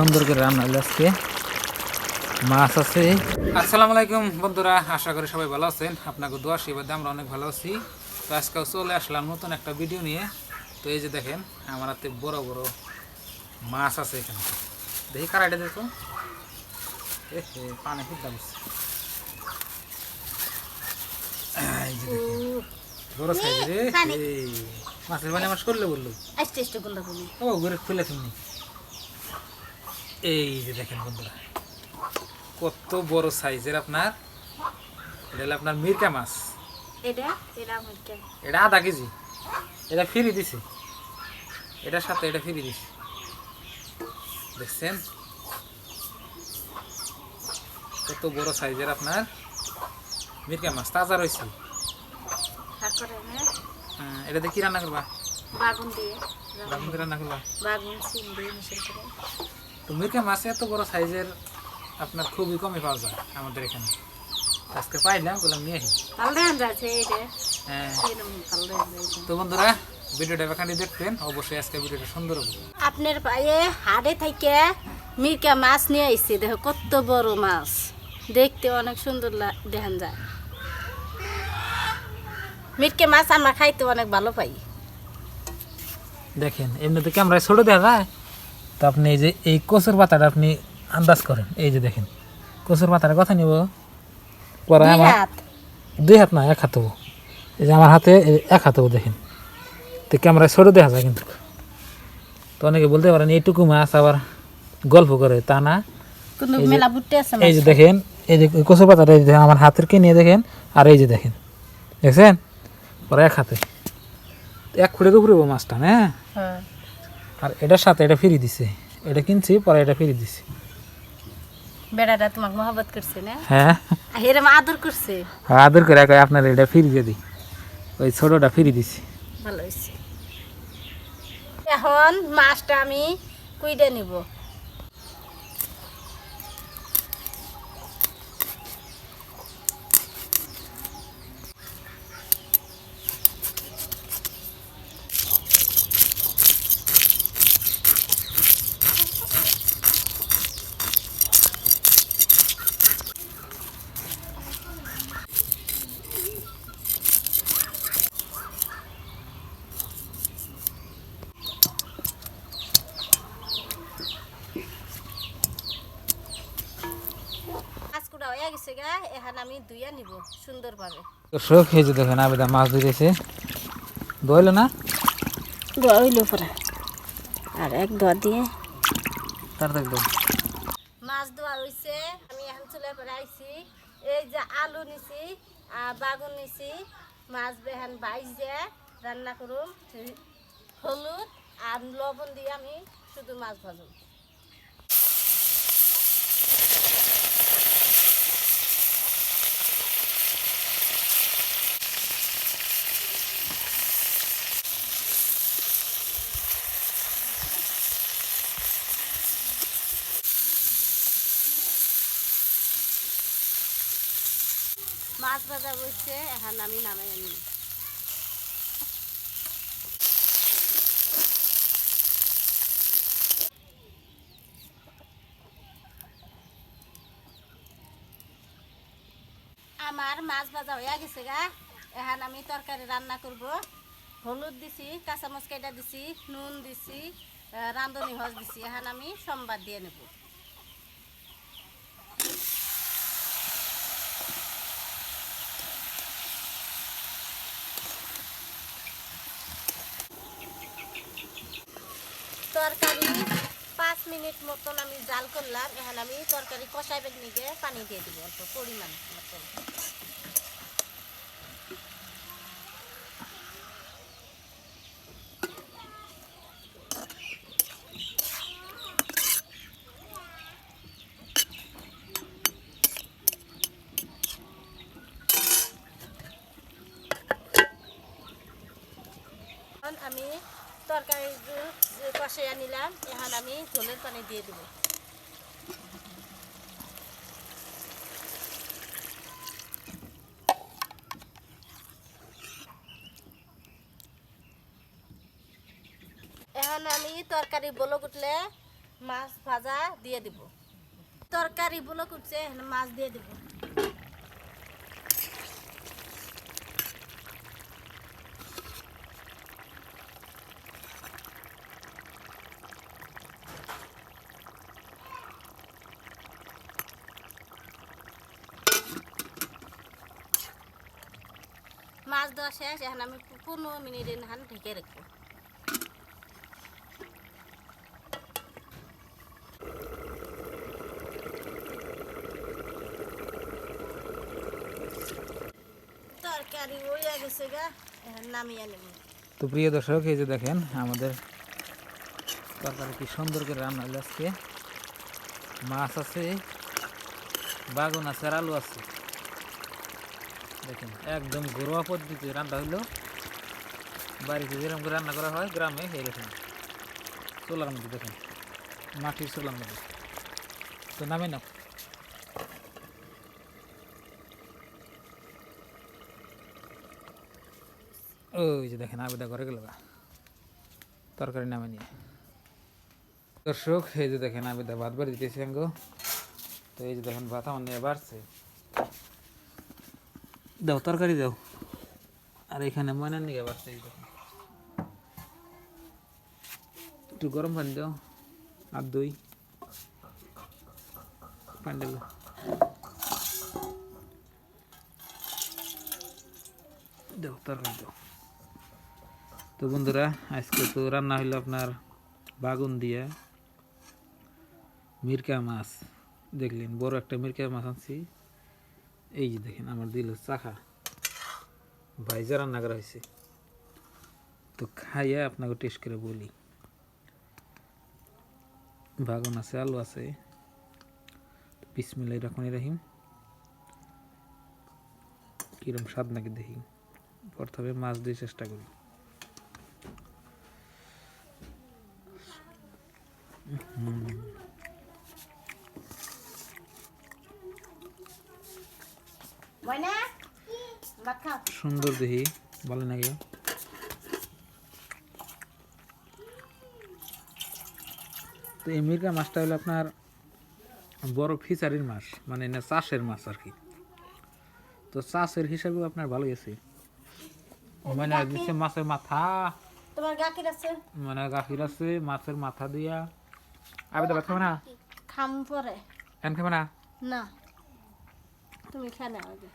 সুন্দর করে রান্না হলো আজকে। মাছ আছে। আসসালামু আলাইকুম বন্ধুরা আশা করি সবাই ভালো আছেন। আপনাকে দোয়া শিবাদে আমরা অনেক ভালো আছি। তো আজকেও চলে আসলাম নতুন একটা ভিডিও নিয়ে। তো এই যে দেখেন আমার হাতে বড় বড় মাছ আছে এখানে। দেখি কারাইটা দেখো। পানি বড় সাইজ রে মাছের পানি আমার শরীরে বলল। আস্তে আস্তে করলে বলি ও ঘুরে খুলে তুমি এই যে দেখেন বন্ধুরা কত বড় সাইজের আপনার এটা হলো আপনার মিরকা মাছ। এটা? এটা আমার কে এটা আধা কেজি। এটা ফ্রি দিছে। এটার সাথে এটা ফ্রি দিছে। দেখছেন? কত বড় সাইজের আপনার মিরকা মাছ তাজা রয়েছে। হ্যাঁ এটা কি রান্না করবা? বাগুন দিয়ে। রান্না করবা? বাগুন সিম দিয়ে মিশিয়ে তো মিরকা মাছ এত বড় সাইজের আপনার খুবই কমই পাওয়া যায় আমাদের এখানে। আজকে পাইলাম বললাম নিয়ে আসি। হ্যাঁ। তো বন্ধুরা ভিডিওটা এখানে দেখবেন। অবশ্যই আজকে ভিডিওটা সুন্দর হবে। আপনার পায়ে হাড়ে থেকে মিরকা মাছ নিয়ে আইছে দেখো কত বড় মাছ। দেখতে অনেক সুন্দর দেখান যায়। মিরকে মাছ আমরা খাইতে অনেক ভালো পাই। দেখেন এমনিতে ক্যামেরায় ছোট দেখা যায়। তো আপনি এই যে এই কচুর পাতাটা আপনি আন্দাজ করেন। এই যে দেখেন কচুর পাতাটা কথা নিব। পরে আমার হাত। দুই হাত না এক হাত হব। এই যে আমার হাতে এক হাত হব দেখেন। তো ক্যামেরায় ছোট দেখা যায় কিন্তু। তো অনেকে বলতে পারেন এইটুকু মাছ আবার গল্প করে তা না? এই যে- দেখেন এই যে কচু পাতাটা এই যে দেখেন আমার হাতের কে নিয়ে দেখেন আর এই যে দেখেন। দেখছেন? পরে এক হাতে। এক ফুটে উপরে মাছটা হ্যাঁ। আর এটার সাথে এটা ফিরিয়ে দিছে। এটা কিনছি পরে এটা ফিরিয়ে দিছি। বেড়াটা তোমাকে মহব্বত করছে না? হ্যাঁ। এরম আদর করছে? আদর করে কয় আপনার এটা ফিরিয়ে দিই ওই ছোটটা ফিরিয়ে দিছি। ভালো হয়েছে। এখন মাছটা আমি কুইডে নিব মাছকুড়া হয়ে গেছে গা এখন আমি ধুইয়া নিব সুন্দরভাবে। শোক হয়েছে দেখেন আবেদা মাছ ধরেছে। দইল না? ধোয়া পরে। আর এক ধোয়া দিয়ে। তার দেখব মাছ ধোয়া হয়েছে আমি এখন চলে পরে আইছি। এই যে আলু নিছি বাগুন নিছি। মাছ বেহান বাইজে রান্না করুম। হলুদ আর লবণ দিয়ে আমি শুধু মাছ ভাজুম। মাছ ভাজা বসছে, এখন আমি নামাই আনি আমার মাছ ভাজা হয়ে গেছে গা। এখন আমি তরকারি রান্না করব। হলুদ দিছি কাঁচামচ কেটা দিছি, নুন দিছি রাঁধুনি হজ দিছি। এখন আমি সোমবার দিয়ে নেব। তরকারি পাঁচ মিনিট মতন আমি জাল করলাম। এখন আমি তরকারি কষাই বেগ নিয়ে পানি দিয়ে দিব অল্প পরিমাণ মতন। আমি তরকারি কষাইয়া নিলাম, এখন আমি ঝোলের পানি দিয়ে দেবো। এখন আমি তরকারি বলক উঠলে মাছ ভাজা দিয়ে দিব। তরকারি বুলো করছে এখানে মাছ দিয়ে দিব। মাছ দেওয়া শেষ, এখন আমি পনেরো মিনিট এখান ঢেকে রাখব তরকারি গা তো প্রিয় দর্শক এই যে দেখেন, আমাদের তরকারি কি সুন্দর করে রান্না হলো আজকে। মাছ আছে, বাগুন আছে, আর আলু আছে। দেখেন, একদম ঘরোয়া পদ্ধতিতে রান্না হইল। বাড়িতে যেরকম করে রান্না করা হয়, গ্রামে এরকম চোলার মধ্যে দেখেন, মাটির চোলার মধ্যে। তো নামে নাও ওই যে দেখেন, আবেদা করে গেল। তরকারি নামে নিয়ে। দর্শক, এই যে দেখেন, আবেদা ভাত বাড়ি দিতেছি তো এই যে দেখেন, ভাত আমার নিয়ে বাড়ছে। দাও, তরকারি দাও। আর এখানে ময়নার নিয়ে বাড়ছে এই দেখেন একটু গরম পানি দাও, আর দই। পানি দিল দাও, তরকারি দাও। তো বন্ধুরা, আজকে তো রান্না হইল আপনার বাগুন দিয়ে মিরকা মাছ। দেখলেন, বড় একটা মিরকা মাছ আনছি। এই যে দেখেন আমার দিল চাখা। ভাইজা রান্না করা হয়েছে। তো খাইয়া আপনাকে টেস্ট করে বলি। বাগুন আছে, আলু আছে। বিসমিল্লাহ রহমান রাহিম। কিরম স্বাদ নাকি দেখি। প্রথমে মাছ দিয়ে চেষ্টা করি। ময়না ভাত খাও সুন্দর দেখি ভালো নাকি তো এই মির্গা মাছটা হলো আপনার বড় ফিচারির মাছ মানে না চাষের মাছ আর কি। তো চাষের হিসাবেও আপনার ভালো গেছে। মানে দিচ্ছে মাছের মাথা। তোমার গাখির আছে? মানে গাখির আছে মাছের মাথা দিয়া। আবে খাবে না? খাম পরে। এন খাবে না? না। তুমি আগে।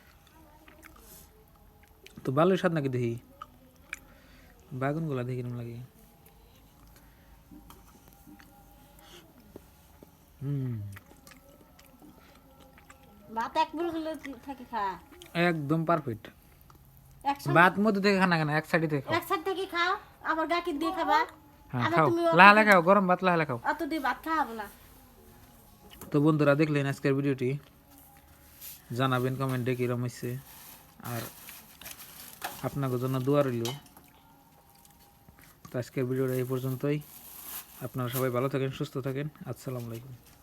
তো ভালোই স্বাদ নাকি দেখি? বাগুনগুলা দেখি কেমন লাগে। হুম। ভাত এক থেকে খা একদম পারফেক্ট ভাত মধ্যে থেকে খানা কেন? এক সাইডে থেকে এক সাইড থেকে খাও আবার গাখির দিয়ে খাবা। হ্যাঁ খাও। লাহালে খাও গরম ভাত লাহালে খাও। অত দিয়ে ভাত খাওয়াবো না। তো বন্ধুরা দেখলেন আজকের ভিডিওটি? জানাবেন, কমেন্টে কীরকম হয়েছে আর আপনাকে জন্য দোয়া রইল। তো আজকের ভিডিওটা এই পর্যন্তই। আপনারা সবাই ভালো থাকেন, সুস্থ থাকেন। আসসালামু আলাইকুম।